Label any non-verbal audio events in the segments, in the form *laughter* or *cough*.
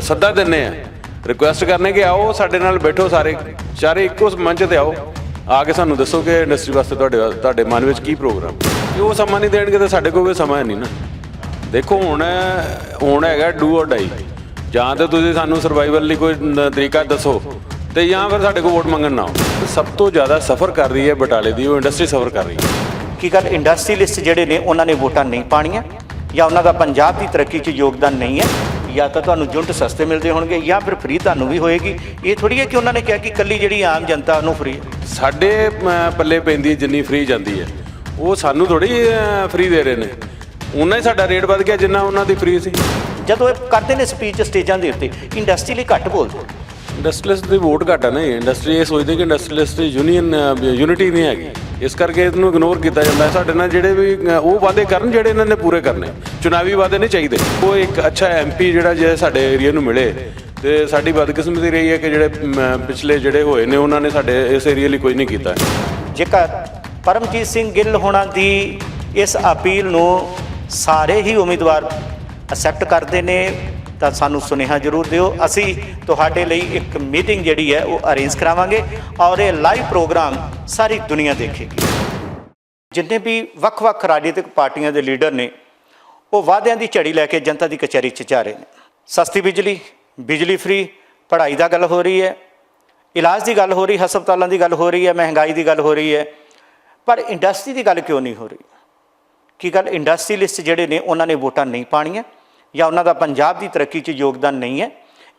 ਸੱਦਾ ਦਿੰਨੇ ਆ। ਰਿਕੁਐਸਟ ਕਰਨੇ ਕਿ ਆਓ, ਸਾਡੇ ਨਾਲ ਬੈਠੋ ਸਾਰੇ। ਸਾਰੇ ਇੱਕੋ ਮੰਚ ਤੇ ਆਓ। ਆ ਕੇ ਸਾਨੂੰ ਦੱਸੋ ਕਿ ਇੰਡਸਟਰੀ ਵਾਸਤੇ ਤੁਹਾਡੇ ਤੁਹਾਡੇ ਮਨ ਵਿੱਚ ਕੀ ਪ੍ਰੋਗਰਾਮ ਜੇ ਉਹ ਸਮਾਂ ਨਹੀਂ ਦੇਣਗੇ ਤਾਂ ਸਾਡੇ ਕੋਲ ਕੋਈ ਸਮਾਂ ਨਹੀਂ ਨਾ। ਦੇਖੋ, ਹੁਣ ਹੁਣ ਹੈਗਾ ਡੂ অর ਡਾਈ ਜਾਂ ਤਾਂ ਤੁਸੀਂ ਸਾਨੂੰ ਸਰਵਾਈਵਲ ਲਈ ਕੋਈ ਤਰੀਕਾ ਦੱਸੋ ਤੇ ਜਾਂ ਫਿਰ ਸਾਡੇ ਕੋਲ ਵੋਟ ਮੰਗਣ ਨਾ ਆਓ। ਸਭ ਤੋਂ ਜ਼ਿਆਦਾ ਸਫਰ ਕਰ ਰਹੀ ਹੈ ਬਟਾਲੇ ਦੀ, ਉਹ ਇੰਡਸਟਰੀ ਸਫਰ ਕਰ ਰਹੀ ਹੈ। ਕੀ ਗੱਲ ਇੰਡਸਟਰੀਲਿਸਟ ਜਿਹੜੇ ਨੇ, ਉਹਨਾਂ ਨੇ ਵੋਟਾਂ ਨਹੀਂ ਪਾਣੀਆਂ? ਜਾਂ ਉਹਨਾਂ ਦਾ ਪੰਜਾਬ ਦੀ ਤਰੱਕੀ 'ਚ ਯੋਗਦਾਨ ਨਹੀਂ ਹੈ? ਜਾਂ ਤਾਂ ਤੁਹਾਨੂੰ ਜੁੰਟ ਸਸਤੇ ਮਿਲਦੇ ਹੋਣਗੇ ਜਾਂ ਫਿਰ ਫ੍ਰੀ ਤੁਹਾਨੂੰ ਵੀ ਹੋਏਗੀ। ਇਹ ਥੋੜੀ ਹੈ ਕਿ ਉਹਨਾਂ ਨੇ ਕਿਹਾ ਕਿ ਕੱਲੀ ਜਿਹੜੀ ਆਮ ਜਨਤਾ ਉਹਨੂੰ ਫ੍ਰੀ ਸਾਡੇ ਪੱਲੇ ਪੈਂਦੀ ਜਿੰਨੀ ਫ੍ਰੀ ਜਾਂਦੀ ਹੈ। ਉਹ ਸਾਨੂੰ ਥੋੜੀ ਫ੍ਰੀ ਦੇ ਰਹੇ ਨੇ। ਉਹਨਾਂ ਹੀ ਸਾਡਾ ਰੇਟ ਵੱਧ ਗਿਆ ਜਿੰਨਾ ਉਹਨਾਂ ਦੀ ਫ੍ਰੀ ਸੀ। ਜਦੋਂ ਇਹ ਕਰਦੇ ਨੇ ਸਪੀਚ ਸਟੇਜਾਂ ਦੇ ਉੱਤੇ ਇੰਡਸਟਰੀ ਲਈ ਘੱਟ ਬੋਲਦੇ ਇੰਡਸਟਰੀਅਲਿਸਟ ਦੀ ਵੋਟ ਘੱਟ ਹੈ ਨਾ ਇੰਡਸਟਰੀ ਇਹ ਸੋਚਦੇ ਕਿ ਇੰਡਸਟਰੀਅਲਿਸਟ ਦੀ ਯੂਨੀਅਨ ਯੂਨਿਟੀ ਨਹੀਂ ਹੈਗੀ। ਇਸ ਕਰਕੇ ਇਹਨੂੰ ਇਗਨੋਰ ਕੀਤਾ ਜਾਂਦਾ ਹੈ। ਸਾਡੇ ਨਾਲ ਜਿਹੜੇ ਵੀ ਅ, ਉਹ ਵਾਅਦੇ ਕਰਨ ਜਿਹੜੇ ਇਹਨਾਂ ਨੇ ਪੂਰੇ ਕਰਨੇ। ਚੁਣਾਵੀ ਵਾਅਦੇ ਨਹੀਂ ਚਾਹੀਦੇ। ਉਹ ਇੱਕ ਅੱਛਾ ਐਮਪੀ ਜਿਹੜਾ ਜੇ ਸਾਡੇ ਏਰੀਆ ਨੂੰ ਮਿਲੇ ਤੇ ਸਾਡੀ ਬਦਕਿਸਮਤੀ ਰਹੀ ਹੈ ਕਿ ਜਿਹੜੇ ਅਮ, ਪਿਛਲੇ ਜਿਹੜੇ ਹੋਏ ਨੇ ਉਹਨਾਂ ਨੇ ਸਾਡੇ ਇਸ ਏਰੀਆ ਲਈ ਕੁਝ ਨਹੀਂ ਕੀਤਾ। ਜੇਕਰ ਪਰਮਜੀਤ ਸਿੰਘ ਗਿੱਲ ਹੋਣਾ ਦੀ ਇਸ ਅਪੀਲ ਨੂੰ ਸਾਰੇ ਹੀ ਉਮੀਦਵਾਰ ਅਸੈਪਟ ਕਰਦੇ ਨੇ ਤਾਂ ਸਾਨੂੰ ਸੁਨੇਹਾ ਜ਼ਰੂਰ ਦਿਓ। ਅਸੀਂ ਤੁਹਾਡੇ ਲਈ ਇੱਕ ਮੀਟਿੰਗ ਜਿਹੜੀ ਹੈ, ਉਹ ਅਰੇਂਜ ਕਰਾਵਾਂਗੇ ਔਰ ਇਹ ਲਾਈਵ ਪ੍ਰੋਗਰਾਮ ਸਾਰੀ ਦੁਨੀਆ ਦੇਖੇਗੀ। ਜਿੰਨੇ ਵੀ ਵੱਖ-ਵੱਖ ਰਾਜਨੀਤਿਕ ਪਾਰਟੀਆਂ ਦੇ ਲੀਡਰ ਨੇ, ਉਹ ਵਾਅਦਿਆਂ ਦੀ ਝੜੀ ਲੈ ਕੇ ਜਨਤਾ ਦੀ ਕਚਹਿਰੀ 'ਚ ਜਾ ਰਹੇ ਨੇ। ਸਸਤੀ ਬਿਜਲੀ ਬਿਜਲੀ ਫ੍ਰੀ ਪੜ੍ਹਾਈ ਦਾ ਗੱਲ ਹੋ ਰਹੀ ਹੈ, ਇਲਾਜ ਦੀ ਗੱਲ ਹੋ ਰਹੀ, ਹਸਪਤਾਲਾਂ ਦੀ ਗੱਲ ਹੋ ਰਹੀ ਹੈ, ਮਹਿੰਗਾਈ ਦੀ ਗੱਲ ਹੋ ਰਹੀ ਹੈ। ਪਰ ਇੰਡਸਟਰੀ ਦੀ ਗੱਲ ਕਿਉਂ ਨਹੀਂ ਹੋ ਰਹੀ? ਕੀ ਗੱਲ ਇੰਡਸਟਰੀਲਿਸਟ ਜਿਹੜੇ ਨੇ, ਉਹਨਾਂ ਨੇ ਵੋਟਾਂ ਨਹੀਂ ਪਾਣੀਆਂ ਜਾਂ ਉਹਨਾਂ ਦਾ ਪੰਜਾਬ ਦੀ ਤਰੱਕੀ 'ਚ ਯੋਗਦਾਨ ਨਹੀਂ ਹੈ।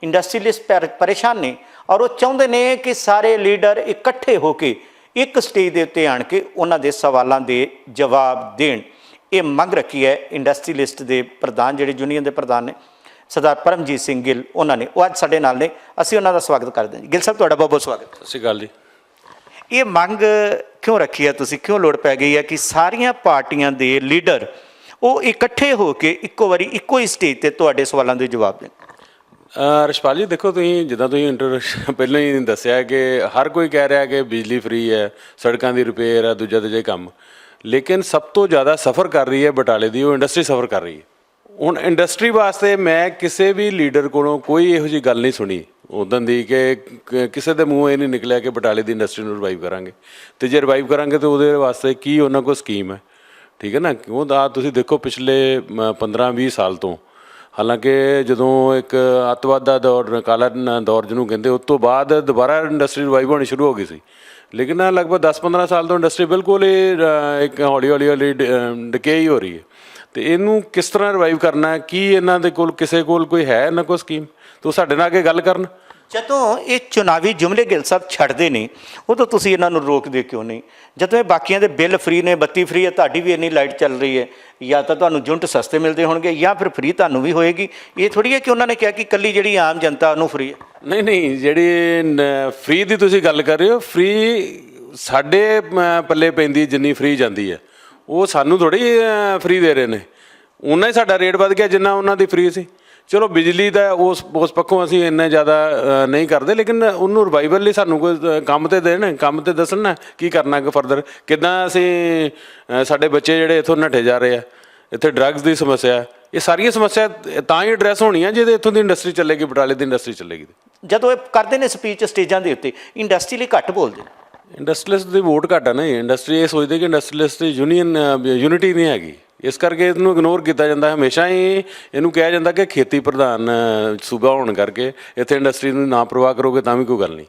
ਇੰਡਸਟਰੀਲਿਸਟ ਪਰ- ਪਰੇਸ਼ਾਨ ਨੇ ਔਰ ਉਹ ਚਾਹੁੰਦੇ ਨੇ ਕਿ ਸਾਰੇ ਲੀਡਰ ਇਕੱਠੇ ਹੋ ਕੇ ਇੱਕ ਸਟੇਜ ਦੇ ਉੱਤੇ ਆਣ ਕੇ ਉਹਨਾਂ ਦੇ ਸਵਾਲਾਂ ਦੇ ਜਵਾਬ ਦੇਣ। ਇਹ ਮੰਗ ਰੱਖੀ ਹੈ ਇੰਡਸਟਰੀਲਿਸਟ ਦੇ ਪ੍ਰਧਾਨ ਜਿਹੜੇ ਯੂਨੀਅਨ ਦੇ ਪ੍ਰਧਾਨ ਨੇ ਸਰਦਾਰ ਪਰਮਜੀਤ ਸਿੰਘ ਗਿੱਲ ਉਹਨਾਂ ਨੇ। ਉਹ ਅੱਜ ਸਾਡੇ ਨਾਲ ਨੇ। ਅਸੀਂ ਉਹਨਾਂ ਦਾ ਸਵਾਗਤ ਕਰਦੇ ਹਾਂ। ਗਿੱਲ ਸਾਹਿਬ ਤੁਹਾਡਾ ਬਹੁਤ ਬਹੁਤ ਸਵਾਗਤ। ਸਤਿ ਸ਼੍ਰੀ ਅਕਾਲ ਜੀ। ਇਹ ਮੰਗ ਕਿਉਂ ਰੱਖੀ ਹੈ ਤੁਸੀਂ? ਕਿਉਂ ਲੋੜ ਪੈ ਗਈ ਹੈ ਕਿ ਸਾਰੀਆਂ ਪਾਰਟੀਆਂ ਦੇ ਲੀਡਰ ਉਹ ਇਕੱਠੇ ਹੋ ਕੇ ਇੱਕੋ ਵਾਰੀ ਇੱਕੋ ਹੀ ਸਟੇਜ ਤੇ ਤੁਹਾਡੇ ਸਵਾਲਾਂ ਦੇ ਜਵਾਬ ਦੇਣ। ਰਸ਼ਪਾਲ ਜੀ, ਦੇਖੋ ਤੁਸੀਂ, ਜਿੱਦਾਂ ਤੁਸੀਂ ਇੰਟਰੋਡਕਸ਼ਨ *laughs* ਪਹਿਲਾਂ ਹੀ ਦੱਸਿਆ ਕਿ ਹਰ ਕੋਈ ਕਹਿ ਰਿਹਾ ਕਿ ਬਿਜਲੀ ਫ੍ਰੀ ਹੈ, ਸੜਕਾਂ ਦੀ ਰਿਪੇਅਰ ਹੈ, ਦੂਜਾ ਦੂਜੇ ਕੰਮ। ਲੇਕਿਨ ਸਭ ਤੋਂ ਜ਼ਿਆਦਾ ਸਫਰ ਕਰ ਰਹੀ ਹੈ ਬਟਾਲੇ ਦੀ, ਉਹ ਇੰਡਸਟਰੀ ਸਫਰ ਕਰ ਰਹੀ ਹੈ। ਹੁਣ ਇੰਡਸਟਰੀ ਵਾਸਤੇ ਮੈਂ ਕਿਸੇ ਵੀ ਲੀਡਰ ਕੋਲੋਂ ਕੋਈ ਇਹੋ ਜੀ ਗੱਲ ਨਹੀਂ ਸੁਣੀ। ਉਦੋਂ ਦੀ ਕਿ ਕਿਸੇ ਦੇ ਮੂੰਹੋਂ ਇਹ ਨਹੀਂ ਨਿਕਲਿਆ ਕਿ ਬਟਾਲੇ ਦੀ ਇੰਡਸਟਰੀ ਨੂੰ ਰਿਵਾਈਵ ਕਰਾਂਗੇ। ਤੇ ਜੇ ਰਿਵਾਈਵ ਕਰਾਂਗੇ ਤੇ ਉਹਦੇ ਵਾਸਤੇ ਕੀ ਉਹਨਾਂ ਕੋਲ ਸਕੀਮ ਹੈ? ਠੀਕ ਹੈ ਨਾ? ਕਿਉਂ ਦਾ ਤੁਸੀਂ ਦੇਖੋ ਪਿਛਲੇ 15-20 ਸਾਲ ਤੋਂ। ਹਾਲਾਂਕਿ ਜਦੋਂ ਇੱਕ ਅੱਤਵਾਦ ਦਾ ਦੌਰ, ਕਾਲਾ ਦੌਰ ਜਿਹਨੂੰ ਕਹਿੰਦੇ, ਉਸ ਤੋਂ ਬਾਅਦ ਦੁਬਾਰਾ ਇੰਡਸਟਰੀ ਰਿਵਾਈਵ ਹੋਣੀ ਸ਼ੁਰੂ ਹੋ ਗਈ ਸੀ। ਲੇਕਿਨ ਲਗਭਗ 10-15 ਸਾਲ ਤੋਂ ਇੰਡਸਟਰੀ ਬਿਲਕੁਲ ਹੀ ਇੱਕ ਹੌਲੀ ਹੌਲੀ ਹੌਲੀ ਡਿਕੇ ਹੀ ਹੋ ਰਹੀ ਹੈ। ਤੇ ਇਹਨੂੰ ਕਿਸ ਤਰ੍ਹਾਂ ਰਿਵਾਈਵ ਕਰਨਾ ਕੀ ਇਹਨਾਂ ਦੇ ਕੋਲ, ਕਿਸੇ ਕੋਲ ਕੋਈ ਹੈ ਇਹਨਾਂ ਕੋਲ ਸਕੀਮ ਤੋ ਸਾਡੇ ਨਾਲ ਆ ਕੇ ਗੱਲ ਕਰਨ। ਜਦੋਂ ਇਹ ਚੁਣਾਵੀ ਜੁਮਲੇ ਗਿੱਲ ਸਾਹਿਬ ਛੱਡਦੇ ਨੇ, ਉਦੋਂ ਤੁਸੀਂ ਇਹਨਾਂ ਨੂੰ ਰੋਕਦੇ ਕਿਉਂ ਨਹੀਂ? ਜਦੋਂ ਇਹ ਬਾਕੀਆਂ ਦੇ ਬਿੱਲ ਫ੍ਰੀ ਨੇ, ਬੱਤੀ ਫ੍ਰੀ ਹੈ, ਤੁਹਾਡੀ ਵੀ ਇੰਨੀ ਲਾਈਟ ਚੱਲ ਰਹੀ ਹੈ, ਜਾਂ ਤਾਂ ਤੁਹਾਨੂੰ ਜੁੰਟ ਸਸਤੇ ਮਿਲਦੇ ਹੋਣਗੇ, ਜਾਂ ਫਿਰ ਫ੍ਰੀ ਤੁਹਾਨੂੰ ਵੀ ਹੋਏਗੀ। ਇਹ ਥੋੜੀ ਹੈ ਕਿ ਉਹਨਾਂ ਨੇ ਕਿਹਾ ਕਿ ਕੱਲੀ ਜਿਹੜੀ ਆਮ ਜਨਤਾ ਉਹਨੂੰ ਫ੍ਰੀ ਹੈ? ਨਹੀਂ ਨਹੀਂ, ਜਿਹੜੀ ਫ੍ਰੀ ਦੀ ਤੁਸੀਂ ਗੱਲ ਕਰ ਰਹੇ ਹੋ, ਫ੍ਰੀ ਸਾਡੇ ਪੱਲੇ ਪੈਂਦੀ ਜਿੰਨੀ ਫ੍ਰੀ ਜਾਂਦੀ ਹੈ। ਉਹ ਸਾਨੂੰ ਥੋੜੀ ਫ੍ਰੀ ਦੇ ਰਹੇ ਨੇ। ਉਹਨਾਂ ਹੀ ਸਾਡਾ ਰੇਟ ਵੱਧ ਗਿਆ ਜਿੰਨਾ ਉਹਨਾਂ ਦੀ ਫ੍ਰੀ ਸੀ। ਚਲੋ ਬਿਜਲੀ ਦਾ ਉਸ ਉਸ ਪੱਖੋਂ ਅਸੀਂ ਇੰਨਾ ਜ਼ਿਆਦਾ ਨਹੀਂ ਕਰਦੇ ਲੇਕਿਨ ਉਹਨੂੰ ਰਿਵਾਈਵਲ ਲਈ ਸਾਨੂੰ ਕੋਈ ਕੰਮ ਤੇ ਦੇਣ ਕੰਮ ਤੇ ਦੱਸਣ ਨਾ ਕੀ ਕਰਨਾ ਕਿ ਫਰਦਰ ਕਿੱਦਾਂ ਅਸੀਂ ਸਾਡੇ ਬੱਚੇ ਜਿਹੜੇ ਇੱਥੋਂ ਨੱਠੇ ਜਾ ਰਹੇ ਆ ਇੱਥੇ ਡਰੱਗਸ ਦੀ ਸਮੱਸਿਆ ਹੈ। ਇਹ ਸਾਰੀਆਂ ਸਮੱਸਿਆ ਤਾਂ ਹੀ ਐਡਰੈਸ ਹੋਣੀਆਂ ਜਿਹਦੇ ਇੱਥੋਂ ਦੀ ਇੰਡਸਟਰੀ ਚੱਲੇਗੀ ਬਟਾਲੇ ਦੀ ਇੰਡਸਟਰੀ ਚੱਲੇਗੀ। ਜਦੋਂ ਇਹ ਕਰਦੇ ਨੇ ਸਪੀਚ ਸਟੇਜਾਂ ਦੇ ਉੱਤੇ ਇੰਡਸਟਰੀ ਲਈ ਘੱਟ ਬੋਲਦੇ ਨੇ। ਇੰਡਸਟਰੀਅਲਿਸਟ ਦੀ ਵੋਟ ਘੱਟ ਹੈ ਨਾ ਇੰਡਸਟਰੀ ਇਹ ਸੋਚਦੇ ਕਿ ਇੰਡਸਟਰੀਅਲਿਸਟ ਦੀ ਯੂਨੀਅਨ ਯੂਨਿਟੀ ਨਹੀਂ ਹੈਗੀ। ਇਸ ਕਰਕੇ ਇਹਨੂੰ ਇਗਨੋਰ ਕੀਤਾ ਜਾਂਦਾ ਹੈ। ਹਮੇਸ਼ਾ ਹੀ ਇਹਨੂੰ ਕਿਹਾ ਜਾਂਦਾ ਕਿ ਖੇਤੀ ਪ੍ਰਧਾਨ ਸੂਬਾ ਹੋਣ ਕਰਕੇ ਇੱਥੇ ਇੰਡਸਟਰੀ ਨੂੰ ਨਾ ਪ੍ਰਵਾਹ ਕਰੋਗੇ ਤਾਂ ਵੀ ਕੋਈ ਗੱਲ ਨਹੀਂ।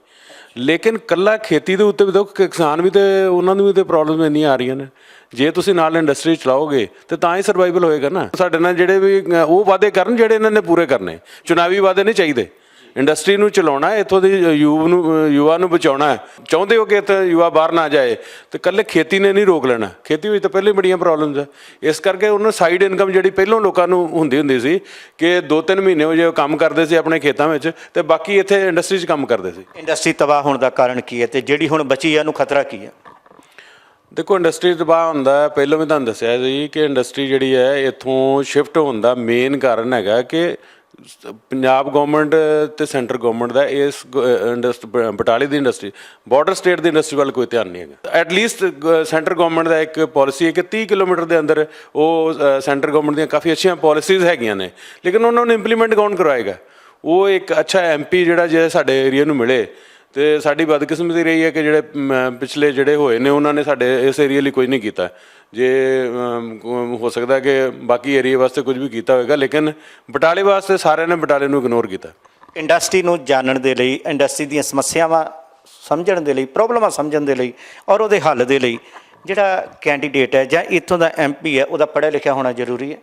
ਲੇਕਿਨ ਕੱਲਾ ਖੇਤੀ ਦੇ ਉੱਤੇ ਵੀ ਦੇਖੋ ਕਿਸਾਨ ਵੀ ਤੇ ਉਹਨਾਂ ਨੂੰ ਵੀ ਤੇ ਪ੍ਰੋਬਲਮ ਇੰਨੀਆਂ ਆ ਰਹੀਆਂ ਨੇ। ਜੇ ਤੁਸੀਂ ਨਾਲ ਇੰਡਸਟਰੀ ਚਲਾਓਗੇ ਤੇ ਤਾਂ ਹੀ ਸਰਵਾਈਵਲ ਹੋਏਗਾ ਨਾ। ਸਾਡੇ ਨਾਲ ਜਿਹੜੇ ਵੀ ਉਹ ਵਾਅਦੇ ਕਰਨ ਜਿਹੜੇ ਇਹਨਾਂ ਨੇ ਪੂਰੇ ਕਰਨੇ। ਚੁਣਾਵੀ ਵਾਅਦੇ ਨਹੀਂ ਚਾਹੀਦੇ। ਇੰਡਸਟਰੀ ਨੂੰ ਚਲਾਉਣਾ ਹੈ ਇੱਥੋਂ ਦੇ ਯੂਵ ਨੂੰ ਯੁਵਾ ਨੂੰ ਬਚਾਉਣਾ ਹੈ। ਚਾਹੁੰਦੇ ਹੋ ਕਿ ਇੱਥੇ ਯੁਵਾ ਬਾਹਰ ਨਾ ਜਾਏ ਤੇ ਕੱਲੇ ਖੇਤੀ ਨੇ ਨਹੀਂ ਰੋਕ ਲੈਣਾ। ਖੇਤੀ ਵਿੱਚ ਤਾਂ ਪਹਿਲੇ ਹੀ ਬੜੀਆਂ ਪ੍ਰੋਬਲਮਸ ਹੈ। ਇਸ ਕਰਕੇ ਉਹਨਾਂ ਸਾਈਡ ਇਨਕਮ ਜਿਹੜੀ ਪਹਿਲਾਂ ਲੋਕਾਂ ਨੂੰ ਹੁੰਦੀ ਹੁੰਦੀ ਸੀ ਕਿ 2-3 ਮਹੀਨੇ ਉਹ ਜੇ ਕੰਮ ਕਰਦੇ ਸੀ ਆਪਣੇ ਖੇਤਾਂ ਵਿੱਚ ਤੇ ਬਾਕੀ ਇੱਥੇ ਇੰਡਸਟਰੀ 'ਚ ਕੰਮ ਕਰਦੇ ਸੀ। ਇੰਡਸਟਰੀ ਤਬਾਹ ਹੋਣ ਦਾ ਕਾਰਨ ਕੀ ਹੈ ਤੇ ਜਿਹੜੀ ਹੁਣ ਬਚੀ ਹੈ ਉਹਨੂੰ ਖਤਰਾ ਕੀ ਹੈ? ਦੇਖੋ ਇੰਡਸਟਰੀ ਤਬਾਹ ਹੁੰਦਾ ਹੈ, ਪਹਿਲਾਂ ਵੀ ਤੁਹਾਨੂੰ ਦੱਸਿਆ ਸੀ ਕਿ ਇੰਡਸਟਰੀ ਜਿਹੜੀ ਹੈ ਇੱਥੋਂ ਸ਼ਿਫਟ ਹੋਣ ਦਾ ਮੇਨ ਕਾਰਨ ਹੈਗਾ ਕਿ ਪੰਜਾਬ ਗਵਰਨਮੈਂਟ ਤੇ ਸੈਂਟਰ ਗਵਰਨਮੈਂਟ ਦਾ ਇਸ ਇੰਡਸਟਰੀ ਬਟਾਲੇ ਦੀ ਇੰਡਸਟਰੀ ਬਾਰਡਰ ਸਟੇਟ ਦੀ ਇੰਡਸਟਰੀ ਵੱਲ ਕੋਈ ਧਿਆਨ ਨਹੀਂ ਹੈਗਾ। ਐਟ ਲੀਸਟ ਸੈਂਟਰ ਗਵਰਨਮੈਂਟ ਦਾ ਇੱਕ ਪਾਲਿਸੀ ਹੈ ਕਿ 30 ਕਿਲੋਮੀਟਰ ਦੇ ਅੰਦਰ ਉਹ ਸੈਂਟਰ ਗਵਰਨਮੈਂਟ ਦੀਆਂ ਕਾਫੀ ਅੱਛੀਆਂ ਪਾਲਿਸੀਜ਼ ਹੈਗੀਆਂ ਨੇ। ਲੇਕਿਨ ਉਹਨਾਂ ਨੂੰ ਇੰਪਲੀਮੈਂਟ ਕੌਣ ਕਰਵਾਏਗਾ? ਉਹ ਇੱਕ ਅੱਛਾ ਐਮਪੀ ਜਿਹੜਾ ਜੇ ਸਾਡੇ ਏਰੀਆ ਨੂੰ ਮਿਲੇ ਤੇ ਸਾਡੀ ਬਦਕਿਸਮਤੀ ਰਹੀ ਹੈ ਕਿ ਜਿਹੜੇ ਪਿਛਲੇ ਜਿਹੜੇ ਹੋਏ ਨੇ, ਉਹਨਾਂ ਨੇ ਸਾਡੇ ਇਸ ਏਰੀਆ ਲਈ ਕੁਝ ਨਹੀਂ ਕੀਤਾ। ਜੇ ਹੋ ਸਕਦਾ ਕਿ ਬਾਕੀ ਏਰੀਆ ਵਾਸਤੇ ਕੁਝ ਵੀ ਕੀਤਾ ਹੋਵੇਗਾ ਲੇਕਿਨ ਬਟਾਲੇ ਵਾਸਤੇ ਸਾਰਿਆਂ ਨੇ ਬਟਾਲੇ ਨੂੰ ਇਗਨੋਰ ਕੀਤਾ। ਇੰਡਸਟਰੀ ਨੂੰ ਜਾਣਨ ਦੇ ਲਈ ਇੰਡਸਟਰੀ ਦੀਆਂ ਸਮੱਸਿਆਵਾਂ ਸਮਝਣ ਦੇ ਲਈ ਪ੍ਰੋਬਲਮਾਂ ਸਮਝਣ ਦੇ ਲਈ ਔਰ ਉਹਦੇ ਹੱਲ ਦੇ ਲਈ ਜਿਹੜਾ ਕੈਂਡੀਡੇਟ ਹੈ ਜਾਂ ਇੱਥੋਂ ਦਾ ਐਮਪੀ ਹੈ, ਉਹਦਾ ਪੜ੍ਹਿਆ ਲਿਖਿਆ ਹੋਣਾ ਜ਼ਰੂਰੀ ਹੈ।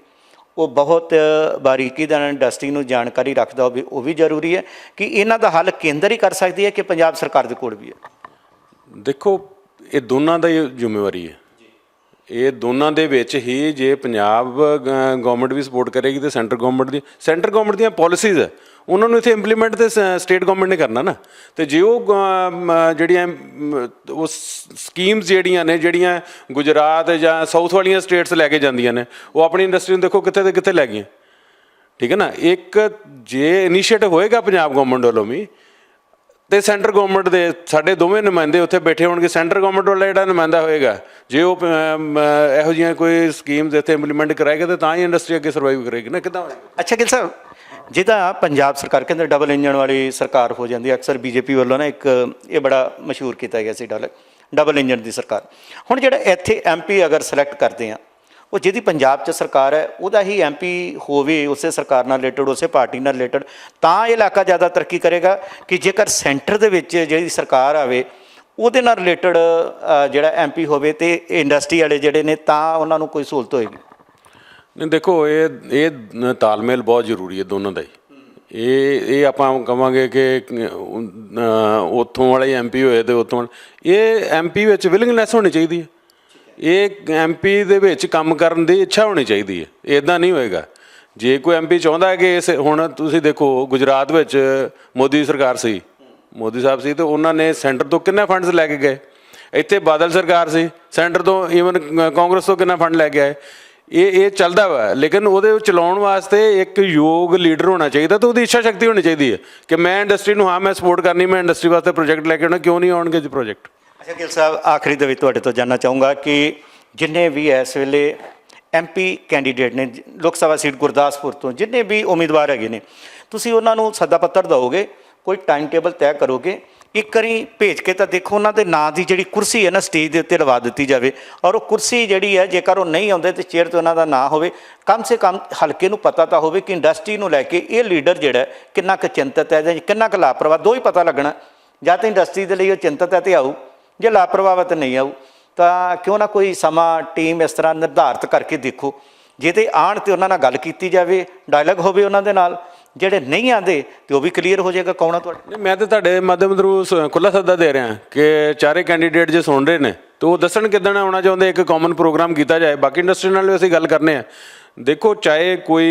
ਉਹ ਬਹੁਤ ਬਾਰੀਕੀ ਨਾਲ ਇੰਡਸਟਰੀ ਨੂੰ ਜਾਣਕਾਰੀ ਰੱਖਦਾ ਹੋਵੇ, ਉਹ ਵੀ ਜ਼ਰੂਰੀ ਹੈ ਕਿ ਇਹਨਾਂ ਦਾ ਹੱਲ ਕੇਂਦਰ ਹੀ ਕਰ ਸਕਦੀ ਹੈ ਕਿ ਪੰਜਾਬ ਸਰਕਾਰ ਦੇ ਕੋਲ ਵੀ ਹੈ? ਦੇਖੋ, ਇਹ ਦੋਨਾਂ ਦਾ ਹੀ ਜ਼ਿੰਮੇਵਾਰੀ ਹੈ। ਇਹ ਦੋਨਾਂ ਦੇ ਵਿੱਚ ਹੀ ਜੇ ਪੰਜਾਬ ਗਵਰਨਮੈਂਟ ਵੀ ਸਪੋਰਟ ਕਰੇਗੀ ਤੇ ਸੈਂਟਰ ਗਵਰਨਮੈਂਟ ਦੀ ਸੈਂਟਰ ਗਵਰਨਮੈਂਟ ਦੀਆਂ ਪਾਲਿਸੀਜ਼ ਹੈ। ਉਹਨਾਂ ਨੂੰ ਇੱਥੇ ਇੰਪਲੀਮੈਂਟ ਤੇ ਸਟੇਟ ਗਵਰਨਮੈਂਟ ਨੇ ਕਰਨਾ ਨਾ। ਤੇ ਜੇ ਉਹ ਜਿਹੜੀਆਂ ਅਮ, ਉਹ ਸਕੀਮਸ ਜਿਹੜੀਆਂ ਨੇ ਜਿਹੜੀਆਂ ਗੁਜਰਾਤ ਜਾਂ ਸਾਊਥ ਵਾਲੀਆਂ ਸਟੇਟਸ ਲੈ ਕੇ ਜਾਂਦੀਆਂ ਨੇ ਉਹ ਆਪਣੀ ਇੰਡਸਟਰੀ ਨੂੰ ਦੇਖੋ ਕਿੱਥੇ ਤੇ ਕਿੱਥੇ ਲੈ ਗਈਆਂ। ਠੀਕ ਹੈ ਨਾ? ਇੱਕ ਜੇ ਇਨੀਸ਼ੀਏਟਿਵ ਹੋਏਗਾ ਪੰਜਾਬ ਗਵਰਨਮੈਂਟ ਵੱਲੋਂ ਵੀ ਤੇ ਸੈਂਟਰ ਗਵਰਨਮੈਂਟ ਦੇ ਸਾਡੇ ਦੋਵੇਂ ਨੁਮਾਇੰਦੇ ਉੱਥੇ ਬੈਠੇ ਹੋਣਗੇ। ਸੈਂਟਰ ਗਵਰਨਮੈਂਟ ਵਾਲਾ ਜਿਹੜਾ ਨੁਮਾਇੰਦਾ ਹੋਏਗਾ ਜੇ ਉਹ ਇਹੋ ਜਿਹੀਆਂ ਕੋਈ ਸਕੀਮਸ ਇੱਥੇ ਇੰਪਲੀਮੈਂਟ ਕਰਾਏਗਾ ਤੇ ਤਾਂ ਹੀ ਇੰਡਸਟਰੀ ਅੱਗੇ ਸਰਵਾਈਵ ਕਰੇਗੀ ਨਾ। ਕਿਦਾਂ ਹੋਏਗਾ? ਅੱਛਾ ਗਿਲ ਸਾਹਿਬ ਜਿਹਦਾ ਪੰਜਾਬ ਸਰਕਾਰ, ਕਹਿੰਦੇ ਡਬਲ ਇੰਜਨ ਵਾਲੀ ਸਰਕਾਰ ਹੋ ਜਾਂਦੀ ਹੈ, ਅਕਸਰ ਬੀਜੇਪੀ ਵੱਲੋਂ ਨਾ ਇੱਕ ਇਹ ਬੜਾ ਮਸ਼ਹੂਰ ਕੀਤਾ ਗਿਆ ਸੀ ਡਬਲ ਡਬਲ ਇੰਜਨ ਦੀ ਸਰਕਾਰ। ਹੁਣ ਜਿਹੜਾ ਇੱਥੇ ਐਮਪੀ ਅਗਰ ਸਿਲੈਕਟ ਕਰਦੇ ਆ, ਉਹ ਜਿਹਦੀ ਪੰਜਾਬ 'ਚ ਸਰਕਾਰ ਹੈ, ਉਹਦਾ ਹੀ ਐਮਪੀ ਹੋਵੇ, ਉਸੇ ਸਰਕਾਰ ਨਾਲ ਰਿਲੇਟਡ ਉਸੇ ਪਾਰਟੀ ਨਾਲ ਰਿਲੇਟਡ ਤਾਂ ਇਹ ਇਲਾਕਾ ਜ਼ਿਆਦਾ ਤਰੱਕੀ ਕਰੇਗਾ ਕਿ ਜੇਕਰ ਸੈਂਟਰ ਦੇ ਵਿੱਚ ਜਿਹੜੀ ਸਰਕਾਰ ਆਵੇ, ਉਹਦੇ ਨਾਲ ਰਿਲੇਟਡ ਜਿਹੜਾ ਐਮਪੀ ਹੋਵੇ ਤੇ ਇੰਡਸਟਰੀ ਵਾਲੇ ਜਿਹੜੇ ਨੇ, ਤਾਂ ਉਹਨਾਂ ਨੂੰ ਕੋਈ ਸਹੂਲਤ ਹੋਏਗੀ। ਨਹੀਂ, ਦੇਖੋ, ਇਹ ਇਹ ਤਾਲਮੇਲ ਬਹੁਤ ਜ਼ਰੂਰੀ ਹੈ ਦੋਨਾਂ ਦਾ ਹੀ। ਇਹ ਇਹ ਆਪਾਂ ਕਵਾਂਗੇ ਕਿ ਉੱਥੋਂ ਵਾਲੇ ਐਮਪੀ ਹੋਏ ਤੇ ਉੱਥੋਂ ਵਾਲੇ- ਇਹ ਐਮਪੀ ਵਿੱਚ ਵਿਲਿੰਗਨੈਸ ਹੋਣੀ ਚਾਹੀਦੀ ਹੈ। ਇਹ ਐਮਪੀ ਦੇ ਵਿੱਚ ਕੰਮ ਕਰਨ ਦੀ ਇੱਛਾ ਹੋਣੀ ਚਾਹੀਦੀ ਹੈ। ਇਦਾਂ ਨਹੀਂ ਹੋਏਗਾ। ਜੇ ਕੋਈ ਐਮਪੀ ਚਾਹੁੰਦਾ ਹੈ ਕਿ ਇਸ, ਹੁਣ ਤੁਸੀਂ ਦੇਖੋ, ਗੁਜਰਾਤ ਵਿੱਚ ਮੋਦੀ ਸਰਕਾਰ ਸੀ। ਮੋਦੀ ਸਾਹਿਬ ਸੀ ਤੇ ਉਹਨਾਂ ਨੇ ਸੈਂਟਰ ਤੋਂ ਕਿੰਨੇ ਫੰਡਸ ਲੈ ਕੇ ਗਏ? ਇੱਥੇ ਬਾਦਲ ਸਰਕਾਰ ਸੀ। ਸੈਂਟਰ ਤੋਂ ਈਵਨ ਕਾਂਗਰਸ ਤੋਂ ਕਿੰਨਾ ਫੰਡ ਲੈ ਕੇ ਆਏ? ਇਹ ਇਹ ਚੱਲਦਾ ਵਾ। ਲੇਕਿਨ ਉਹਦੇ ਚਲਾਉਣ ਵਾਸਤੇ ਇੱਕ ਯੋਗ ਲੀਡਰ ਹੋਣਾ ਚਾਹੀਦਾ ਤੇ ਉਹਦੀ ਇੱਛਾ ਸ਼ਕਤੀ ਹੋਣੀ ਚਾਹੀਦੀ ਹੈ ਕਿ ਮੈਂ ਇੰਡਸਟਰੀ ਨੂੰ, ਹਾਂ, ਮੈਂ ਸਪੋਰਟ ਕਰਨੀ, ਮੈਂ ਇੰਡਸਟਰੀ ਵਾਸਤੇ ਪ੍ਰੋਜੈਕਟ ਲੈ ਕੇ ਆਉਣਾ, ਕਿਉਂ ਨਹੀਂ ਆਉਣਗੇ ਜੀ ਪ੍ਰੋਜੈਕਟ ਅੱਛਾ, ਗਿਲ ਸਾਹਿਬ, ਆਖਰੀ ਦੇ ਵਿੱਚ ਤੁਹਾਡੇ ਤੋਂ ਜਾਨਣਾ ਚਾਹੂੰਗਾ ਕਿ ਜਿੰਨੇ ਵੀ ਇਸ ਵੇਲੇ ਐਮਪੀ ਕੈਂਡੀਡੇਟ ਨੇ, ਲੋਕ ਸਭਾ ਸੀਟ ਗੁਰਦਾਸਪੁਰ ਤੋਂ, ਜਿੰਨੇ ਵੀ ਉਮੀਦਵਾਰ ਹੈਗੇ ਨੇ, ਤੁਸੀਂ ਉਹਨਾਂ ਨੂੰ ਸੱਦਾ ਪੱਤਰ ਦਿਓਗੇ, ਕੋਈ ਟਾਈਮ ਟੇਬਲ ਤੈਅ ਕਰੋਗੇ ਇੱਕ ਵਾਰੀ ਭੇਜ ਕੇ ਤਾਂ ਦੇਖੋ ਉਹਨਾਂ ਦੇ ਨਾਂ ਦੀ ਜਿਹੜੀ ਕੁਰਸੀ ਹੈ ਨਾ ਸਟੇਜ ਦੇ ਉੱਤੇ ਲਵਾ ਦਿੱਤੀ ਜਾਵੇ ਔਰ ਉਹ ਕੁਰਸੀ ਜਿਹੜੀ ਹੈ ਜੇਕਰ ਉਹ ਨਹੀਂ ਆਉਂਦੇ ਤੇ ਚੇਅਰ ਤੇ ਉਹਨਾਂ ਦਾ ਨਾਂ ਹੋਵੇ, ਕਮ ਸੇ ਕਮ ਹਲਕੇ ਨੂੰ ਪਤਾ ਤਾਂ ਹੋਵੇ ਕਿ ਇੰਡਸਟਰੀ ਨੂੰ ਲੈ ਕੇ ਇਹ ਲੀਡਰ ਜਿਹੜਾ ਕਿੰਨਾ ਕੁ ਚਿੰਤਤ ਹੈ ਜਾਂ ਕਿੰਨਾ ਕੁ ਲਾਪਰਵਾਹ, ਦੋ ਹੀ ਪਤਾ ਲੱਗਣਾ। ਜਾਂ ਤਾਂ ਇੰਡਸਟਰੀ ਦੇ ਲਈ ਉਹ ਚਿੰਤਤ ਹੈ ਤੇ ਆਊ, ਜੇ ਲਾਪਰਵਾਹ ਹੈ ਤਾਂ ਨਹੀਂ ਆਊ, ਤਾਂ ਕਿਉਂ ਨਾ ਕੋਈ ਸਮਾਂ, ਟੀਮ ਇਸ ਤਰ੍ਹਾਂ ਨਿਰਧਾਰਤ ਕਰਕੇ ਦੇਖੋ। ਜੇ ਤੇ ਆਣ ਤੇ ਉਹਨਾਂ ਨਾਲ ਗੱਲ ਕੀਤੀ ਜਾਵੇ ਡਾਇਲੌਗ ਹੋਵੇ ਉਹਨਾਂ ਦੇ ਨਾਲ ਜਿਹੜੇ ਨਹੀਂ ਆਂਦੇ ਤੇ ਉਹ ਵੀ ਕਲੀਅਰ ਹੋ ਜਾਏਗਾ ਕੌਣ ਆ ਤੁਹਾਡਾ? ਨਹੀਂ, ਮੈਂ ਤਾਂ ਤੁਹਾਡੇ ਮਾਧਿਅਮ ਥਰੂ ਖੁੱਲਾ ਸੱਦਾ ਦੇ ਰਿਹਾ ਕਿ ਚਾਰੇ ਕੈਂਡੀਡੇਟ ਜੇ ਸੁਣ ਰਹੇ ਨੇ, ਤੇ ਉਹ ਦੱਸਣ ਕਿੱਦਣ ਆਉਣਾ ਚਾਹੁੰਦੇ ਇੱਕ ਕਾਮਨ ਪ੍ਰੋਗਰਾਮ ਕੀਤਾ ਜਾਏ। ਬਾਕੀ ਇੰਡਸਟਰੀ ਨਾਲ ਵੀ ਅਸੀਂ ਗੱਲ ਕਰਨੇ ਆ। ਦੇਖੋ, ਚਾਹੇ ਕੋਈ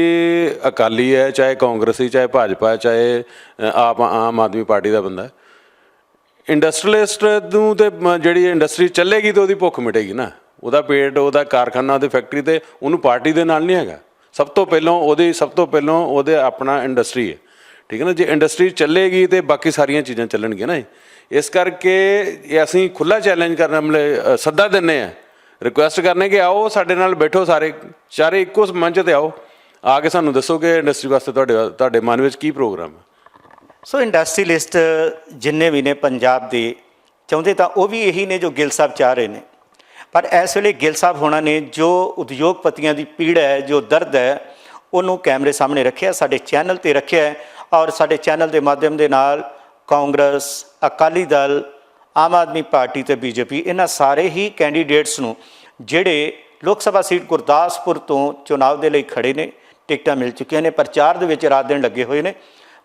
ਅਕਾਲੀ ਹੈ, ਚਾਹੇ ਕਾਂਗਰਸੀ, ਚਾਹੇ ਭਾਜਪਾ, ਚਾਹੇ ਆਪ, ਆਮ ਆਦਮੀ ਪਾਰਟੀ ਦਾ ਬੰਦਾ ਹੈ ਇੰਡਸਟਰੀਲਿਸਟ ਨੂੰ ਤੇ, ਮ- ਜਿਹੜੀ ਇੰਡਸਟਰੀ ਚੱਲੇਗੀ ਤੇ ਉਹਦੀ ਭੁੱਖ ਮਿਟੇਗੀ ਨਾ। ਉਹਦਾ ਪੇਟ, ਉਹਦਾ ਕਾਰਖਾਨਾ, ਉਹਦੀ ਫੈਕਟਰੀ ਤੇ ਉਹਨੂੰ ਪਾਰਟੀ ਦੇ ਨਾਲ ਨਹੀਂ ਹੈਗਾ। ਸਭ ਤੋਂ ਪਹਿਲਾਂ ਉਹਦੀ ਸਭ ਤੋਂ ਪਹਿਲਾਂ ਉਹਦੇ ਆਪਣਾ ਇੰਡਸਟਰੀ ਹੈ। ਠੀਕ ਹੈ ਨਾ? ਜੇ ਇੰਡਸਟਰੀ ਚੱਲੇਗੀ ਤੇ ਬਾਕੀ ਸਾਰੀਆਂ ਚੀਜ਼ਾਂ ਚੱਲਣਗੀਆਂ ਨਾ ਇਸ ਕਰਕੇ ਇਹ ਅਸੀਂ ਖੁੱਲਾ ਚੈਲੰਜ ਕਰਨ, ਮਤਲਬ ਸੱਦਾ ਦਿੰਨੇ ਆ ਰਿਕੁਐਸਟ ਕਰਨੇ ਕਿ ਆਓ ਸਾਡੇ ਨਾਲ ਬੈਠੋ ਸਾਰੇ, ਚਾਰੇ ਇੱਕੋ ਮੰਚ ਤੇ ਆਓ। ਆ ਕੇ ਸਾਨੂੰ ਦੱਸੋ ਕਿ ਇੰਡਸਟਰੀ ਵਾਸਤੇ ਤੁਹਾਡੇ ਤੁਹਾਡੇ ਮਨ ਵਿੱਚ ਕੀ ਪ੍ਰੋਗਰਾਮ ਹੈ। ਸੋ ਇੰਡਸਟਰੀਲਿਸਟ ਜਿੰਨੇ ਵੀ ਨੇ ਪੰਜਾਬ ਦੇ, ਚਾਹੁੰਦੇ ਤਾਂ ਉਹ ਵੀ ਇਹੀ ਨੇ ਜੋ ਗਿੱਲ ਸਾਹਿਬ ਚਾਹ ਰਹੇ ਨੇ। ਪਰ ਇਸ ਵੇਲੇ ਗਿੱਲ ਸਾਹਿਬ ਹੋਣਾ ਨੇ ਜੋ ਉਦਯੋਗਪਤੀਆਂ ਦੀ ਪੀੜ ਹੈ, ਜੋ ਦਰਦ ਹੈ, ਉਹਨੂੰ ਕੈਮਰੇ ਸਾਹਮਣੇ ਰੱਖਿਆ, ਸਾਡੇ ਚੈਨਲ ਤੇ ਰੱਖਿਆ ਔਰ ਸਾਡੇ ਚੈਨਲ ਦੇ ਮਾਧਿਅਮ ਦੇ ਨਾਲ ਕਾਂਗਰਸ, ਅਕਾਲੀ ਦਲ, ਆਮ ਆਦਮੀ ਪਾਰਟੀ ਤੇ ਬੀਜੇਪੀ, ਇਹਨਾਂ ਸਾਰੇ ਹੀ ਕੈਂਡੀਡੇਟਸ ਨੂੰ ਜਿਹੜੇ ਲੋਕ ਸਭਾ ਸੀਟ ਗੁਰਦਾਸਪੁਰ ਤੋਂ ਚੁਣਾਵ ਦੇ ਲਈ ਖੜੇ ਨੇ, ਟਿਕਟਾਂ ਮਿਲ ਚੁੱਕੀਆਂ ਨੇ, ਪ੍ਰਚਾਰ ਦੇ ਵਿੱਚ ਰਾਤ ਦਿਨ ਲੱਗੇ ਹੋਏ ਨੇ,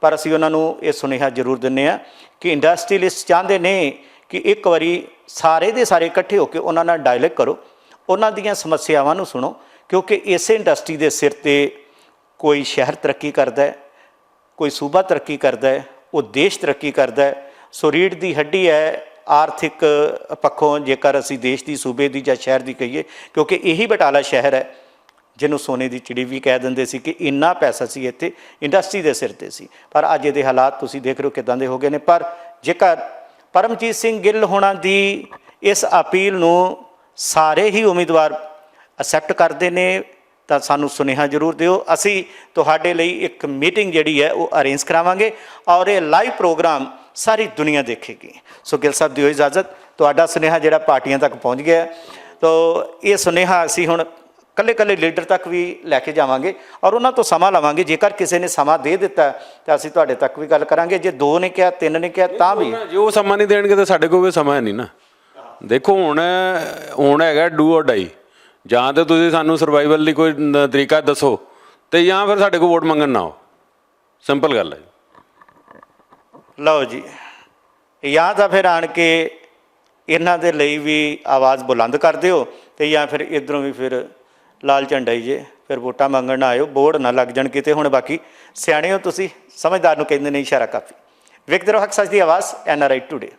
ਪਰ ਅਸੀਂ ਉਹਨਾਂ ਨੂੰ ਇਹ ਸੁਨੇਹਾ ਜ਼ਰੂਰ ਦਿੰਨੇ ਆ ਕਿ ਇੰਡਸਟਰੀਲਿਸਟ ਚਾਹੁੰਦੇ ਨੇ ਕਿ ਇੱਕ ਵਾਰੀ ਸਾਰੇ ਦੇ ਸਾਰੇ ਇਕੱਠੇ ਹੋ ਕੇ ਉਹਨਾਂ ਨਾਲ ਡਾਇਲੌਗ ਕਰੋ, ਉਹਨਾਂ ਦੀਆਂ ਸਮੱਸਿਆਵਾਂ ਨੂੰ ਸੁਣੋ, ਕਿਉਂਕਿ ਇਸੇ ਇੰਡਸਟਰੀ ਦੇ ਸਿਰ ਤੇ ਕੋਈ ਸ਼ਹਿਰ ਤਰੱਕੀ ਕਰਦਾ ਹੈ, ਕੋਈ ਸੂਬਾ ਤਰੱਕੀ ਕਰਦਾ ਹੈ, ਉਹ ਦੇਸ਼ ਤਰੱਕੀ ਕਰਦਾ ਹੈ। ਸੋ ਰੀੜ ਦੀ ਹੱਡੀ ਹੈ, ਆਰਥਿਕ ਪੱਖੋਂ ਜੇਕਰ ਅਸੀਂ ਦੇਸ਼ ਦੀ, ਸੂਬੇ ਦੀ ਜਾਂ ਸ਼ਹਿਰ ਦੀ ਕਹੀਏ, ਕਿਉਂਕਿ ਇਹੀ ਬਟਾਲਾ ਸ਼ਹਿਰ ਹੈ, ਜਿਹਨੂੰ ਸੋਨੇ ਦੀ ਚਿੜੀ ਵੀ ਕਹਿ ਦਿੰਦੇ ਸੀ ਕਿ ਇੰਨਾ ਪੈਸਾ ਸੀ ਇੱਥੇ ਇੰਡਸਟਰੀ ਦੇ ਸਿਰ ਤੇ ਸੀ। ਪਰ ਅੱਜ ਇਹਦੇ ਹਾਲਾਤ ਤੁਸੀਂ ਦੇਖ ਰਹੇ ਹੋ ਕਿਦਾਂ ਦੇ ਹੋ ਗਏ ਨੇ। ਪਰ ਜੇਕਰ ਪਰਮਜੀਤ ਸਿੰਘ ਗਿੱਲ ਹੋਣਾ ਦੀ ਇਸ ਅਪੀਲ ਨੂੰ ਸਾਰੇ ਹੀ ਉਮੀਦਵਾਰ ਅਸੈਪਟ ਕਰਦੇ ਨੇ, ਤਾਂ ਸਾਨੂੰ ਸੁਨੇਹਾ ਜ਼ਰੂਰ ਦਿਓ। ਅਸੀਂ ਤੁਹਾਡੇ ਲਈ ਇੱਕ ਮੀਟਿੰਗ ਜਿਹੜੀ ਹੈ, ਉਹ ਅਰੇਂਜ ਕਰਾਵਾਂਗੇ ਔਰ ਇਹ ਲਾਈਵ ਪ੍ਰੋਗਰਾਮ ਸਾਰੀ ਦੁਨੀਆ ਦੇਖੇਗੀ। ਸੋ ਗਿੱਲ ਸਾਹਿਬ, ਦਿਓ ਇਜਾਜ਼ਤ। ਤੁਹਾਡਾ ਸੁਨੇਹਾ ਜਿਹੜਾ ਪਾਰਟੀਆਂ ਤੱਕ ਪਹੁੰਚ ਗਿਆ। ਤੋ ਇਹ ਸੁਨੇਹਾ ਅਸੀਂ ਹੁਣ ਕੱਲੇ ਕੱਲੇ ਲੀਡਰ ਤੱਕ ਵੀ ਲੈ ਕੇ ਜਾਵਾਂਗੇ ਔਰ ਉਹਨਾਂ ਤੋਂ ਸਮਾਂ ਲਵਾਂਗੇ। ਜੇਕਰ ਕਿਸੇ ਨੇ ਸਮਾਂ ਦੇ ਦਿੱਤਾ ਤਾਂ ਅਸੀਂ ਤੁਹਾਡੇ ਤੱਕ ਵੀ ਗੱਲ ਕਰਾਂਗੇ। ਜੇ ਦੋ ਨੇ ਕਿਹਾ ਤਿੰਨ ਨੇ ਕਿਹਾ ਤਾਂ ਵੀ। ਜੇ ਉਹ ਸਮਾਂ ਨਹੀਂ ਦੇਣਗੇ ਤਾਂ ਸਾਡੇ ਕੋਲ ਕੋਈ ਸਮਾਂ ਨਹੀਂ ਨਾ। ਦੇਖੋ ਹੁਣ ਹੁਣ ਹੈਗਾ ਡੂ অর ਡਾਈ ਜਾਂ ਤੇ ਤੁਸੀਂ ਸਾਨੂੰ ਸਰਵਾਈਵਲ ਲਈ ਕੋਈ ਤਰੀਕਾ ਦੱਸੋ ਤੇ ਜਾਂ ਫਿਰ ਸਾਡੇ ਕੋਲ ਵੋਟ ਮੰਗਣ ਨਾ ਆਓ। ਸਿੰਪਲ ਗੱਲ ਹੈ ਲਓ ਜੀ ਜਾਂ ਤਾਂ ਫਿਰ ਆਣ ਕੇ ਇਹਨਾਂ ਦੇ ਲਈ ਵੀ ਆਵਾਜ਼ ਬੁਲੰਦ ਕਰ ਦਿਓ ਤੇ ਜਾਂ ਫਿਰ ਇਧਰੋਂ ਵੀ ਫਿਰ ਲਾਲ ਝੰਡਾ ਹੀ ਜੇ, ਫਿਰ ਵੋਟਾਂ ਮੰਗਣ ਨਾ ਆਇਓ ਬੋਰਡ ਨਾ ਲੱਗ ਜਾਣ ਕਿਤੇ, ਹੁਣ ਬਾਕੀ ਸਿਆਣੇ ਹੋ ਤੁਸੀਂ, ਸਮਝਦਾਰ ਨੂੰ ਕਹਿੰਦੇ ਨੇ ਇਸ਼ਾਰਾ ਕਾਫੀ। ਵਿਕਦਰ ਹੱਕ ਸੱਚ ਦੀ ਆਵਾਜ਼, ਐੱਨ ਆਰ ਆਈ ਟੂਡੇ।